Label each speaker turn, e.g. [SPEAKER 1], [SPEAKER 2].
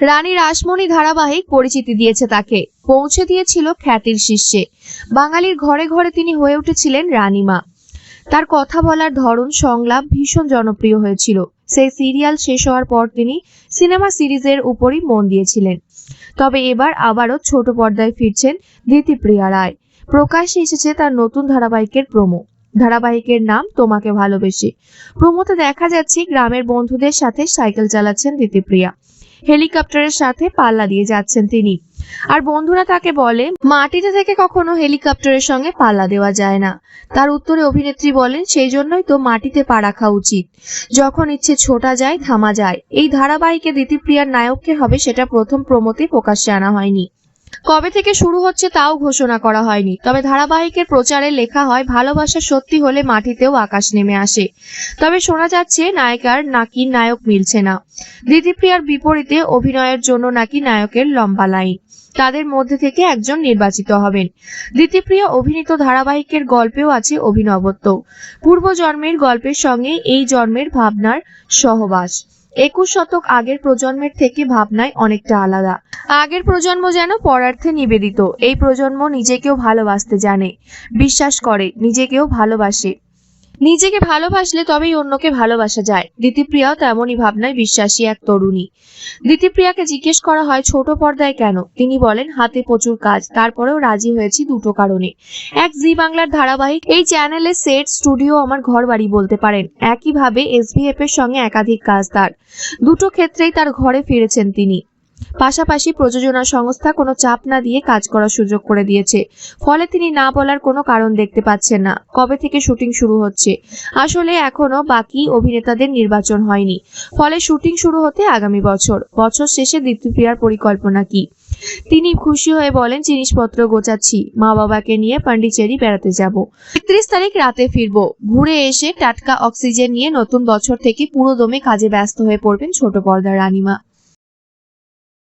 [SPEAKER 1] রানী রাসমণি ধারাবাহিক পরিচিতি দিয়েছে তাকে। পৌঁছে দিয়েছিল খ্যাতির শীর্ষে। বাঙালির ঘরে ঘরে তিনি হয়ে উঠেছিলেন রানীমা। তার কথা বলার ধরন, সংলাপ ভীষণ জনপ্রিয় হয়েছিল। সেই সিরিয়াল শেষ হওয়ার পর তিনি সিনেমা সিরিজের উপরই মন দিয়েছিলেন। তবে এবার আবারও ছোট পর্দায় ফিরছেন দিতিপ্রিয়া রায়। প্রকাশ্যে এসেছে তার নতুন ধারাবাহিকের প্রোমো। ধারাবাহিকের নাম তোমাকে ভালোবেসে। প্রোমোতে দেখা যাচ্ছে গ্রামের বন্ধুদের সাথে সাইকেল চালাচ্ছেন দিতিপ্রিয়া হেলিকপ্টারের সাথে পাল্লা দিয়ে যাচ্ছেন তিনি। আর বন্ধুরা তাকে বলে, মাটিতে থেকে কখনো হেলিকপ্টারের সঙ্গে পাল্লা দেওয়া যায় না। তার উত্তরে অভিনেত্রী বলেন, সেই জন্যই তো মাটিতে পা রাখা উচিত। যখন ইচ্ছে ছোটা যায়, থামা যায়। এই ধারাবাহিকে দিতিপ্রিয়ার নায়ককে হবে সেটা প্রথম প্রমোতে প্রকাশ্যে আনা হয়নি। কবে থেকে শুরু হচ্ছে তাও ঘোষণা করা হয়নি। তবে ধারাবাহিকের প্রচারে লেখা হয়, ভালোবাসা সত্যি হলে মাটিতেও আকাশ নেমে আসে। তবে শোনা যাচ্ছে, নায়িকার নাকি নায়ক মিলছে না। দিতিপ্রিয়ার বিপরীতে অভিনয়ের জন্য নাকি নায়কের লম্বা লাইন। তাদের মধ্যে থেকে একজন নির্বাচিত হবেন। দিতিপ্রিয়া অভিনীত ধারাবাহিকের গল্পেও আছে অভিনবত্ব। পূর্বজন্মের গল্পের সঙ্গে এই জন্মের ভাবনার সহবাস। একুশ শতক আগের প্রজন্মের থেকে ভাবনায় অনেকটা আলাদা। আগের প্রজন্ম যেন পরার্থে নিবেদিত। এই প্রজন্ম নিজেকেও ভালোবাসতে জানে, বিশ্বাস করে, নিজেকেও ভালোবাসে। নিজেকে ভালোবাসলে তবেই অন্যকে ভালোবাসা যায়। দিতিপ্রিয়াও তেমনই ভাবনায় বিশ্বাসী এক তরুণী। দিতিপ্রিয়াকে জিজ্ঞেস করা হয়, ছোট পর্দায় কেন? তিনি বলেন, হাতে প্রচুর কাজ। তারপরেও রাজি হয়েছি দুটো কারণে। এক, জি বাংলার ধারাবাহিক এই চ্যানেলে সেট, স্টুডিও, আমার ঘর বাড়ি বলতে পারেন। একইভাবে এসভিএফ এর সঙ্গে একাধিক কাজ তার। দুটো ক্ষেত্রেই তার ঘরে ফিরেছেন তিনি। পাশাপাশি প্রযোজনা সংস্থা কোনো চাপ না দিয়ে কাজ করার সুযোগ করে দিয়েছে। ফলে তিনি না বলার কোনো কারণ দেখতে পাচ্ছেন না। কবে থেকে শুটিং শুরু হচ্ছে? আসলে এখনও বাকি অভিনেতাদের নির্বাচন হয়নি। ফলে শুটিং শুরু হতে আগামী বছর। বছর শেষে দিত্যপ্রিয়ার পরিকল্পনা কি? তিনি খুশি হয়ে বলেন, জিনিসপত্র গোছাচ্ছি। মা বাবাকে নিয়ে পান্ডিচেরি বেড়াতে যাব। একত্রিশ তারিখ রাতে ফিরবো। ঘুরে এসে টাটকা অক্সিজেন নিয়ে নতুন বছর থেকে পুরো দমে কাজে ব্যস্ত হয়ে পড়বেন ছোট পর্দার রানীমা।